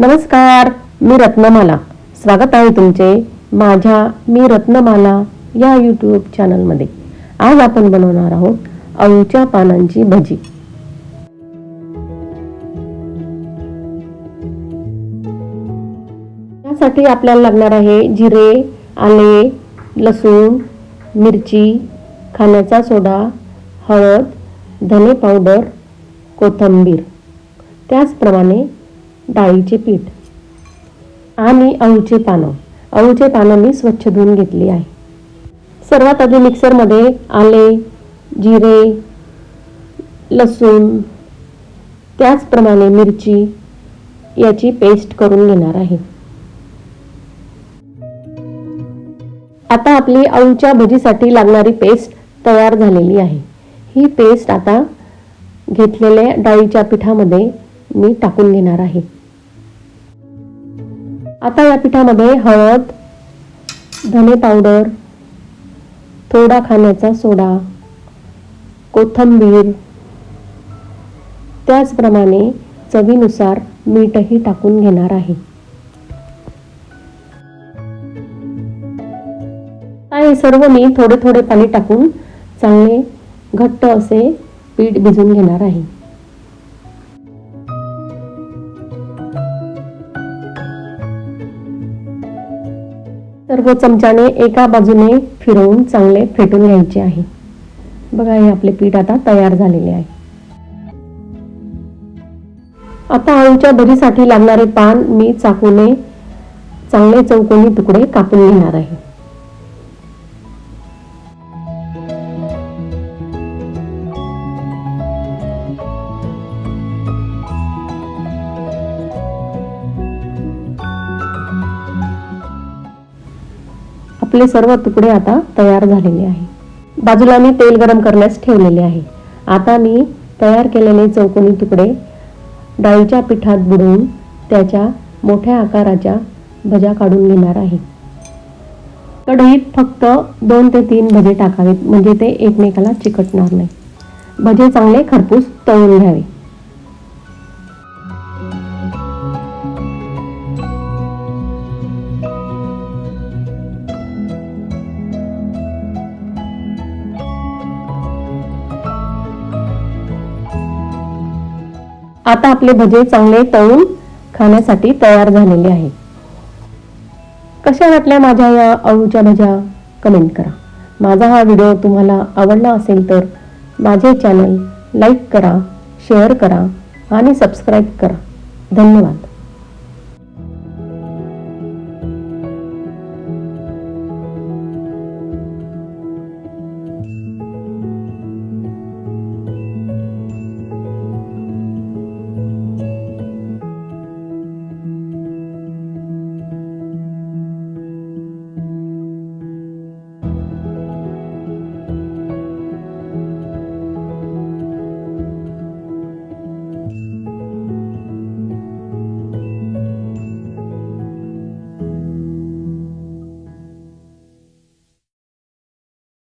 नमस्कार मी रत्नमाला. स्वागत आहे तुमचे माझ्या मी रत्नमाला या यूट्यूब चॅनलमध्ये आज आपण बनवणार आहोत अळूच्या पानांची भजी. यासाठी आपल्याला लागणार आहे जिरे आले लसूण मिरची खाण्याचा सोडा हळद धने पावडर कोथिंबीर. त्याचप्रमाणे डाळीचे पीठ आणि अळूचे पानं. अळूचे पानं मी स्वच्छ धुवून घेतली आहे. सर्वात आधी मिक्सरमध्ये आले जिरे लसूण त्याचप्रमाणे मिरची याची पेस्ट करून घेणार आहे. आता आपली अळूच्या भजीसाठी लागणारी पेस्ट तयार झालेली आहे. ही पेस्ट आता घेतलेल्या डाळीच्या पिठामध्ये मी टाकून घेणार आहे. आता या पिठामध्ये हळद धने पावडर थोडा खाण्याचा सोडा कोथंबीर त्याचप्रमाणे चवीनुसार मीठही टाकून घेणार आहे. हे सर्व मी थोडे थोडे पाणी टाकून चांगले घट्ट असे पीठ भिजून घेणार आहे. सर्व चमच्याने एका बाजूने फिरवून चांगले फेटून घ्यायचे आहे. बघा हे आपले पीठ आता तयार झालेले आहे. आता आळूच्या भजीसाठी लागणारे पान मी चाकूने चांगले चौकोनी तुकडे कापून घेणार आहे. आपले सर्व तुकडे आता तयार झालेले आहे. बाजूला मी तेल गरम करण्यास ठेवलेले आहे. आता मी तयार केलेले चौकोनी तुकडे डाळीच्या पिठात बुडवून त्याच्या मोठ्या आकाराच्या भज्या काढून घेणार आहे. कढईत फक्त दोन ते तीन भजे टाकावेत म्हणजे ते एकमेकाला चिकटणार नाही. भजे चांगले खरपूस तळून घ्यावे. आता आपले भजे चांगले तळून खाण्यासाठी तयार झालेले आहे. कशा वाटल्या माझ्या या अळूच्या भज्या? कमेंट करा. माझा हा व्हिडिओ तुम्हाला आवडला असेल तर माझे चॅनल लाईक करा शेअर करा आणि सबस्क्राईब करा. धन्यवाद.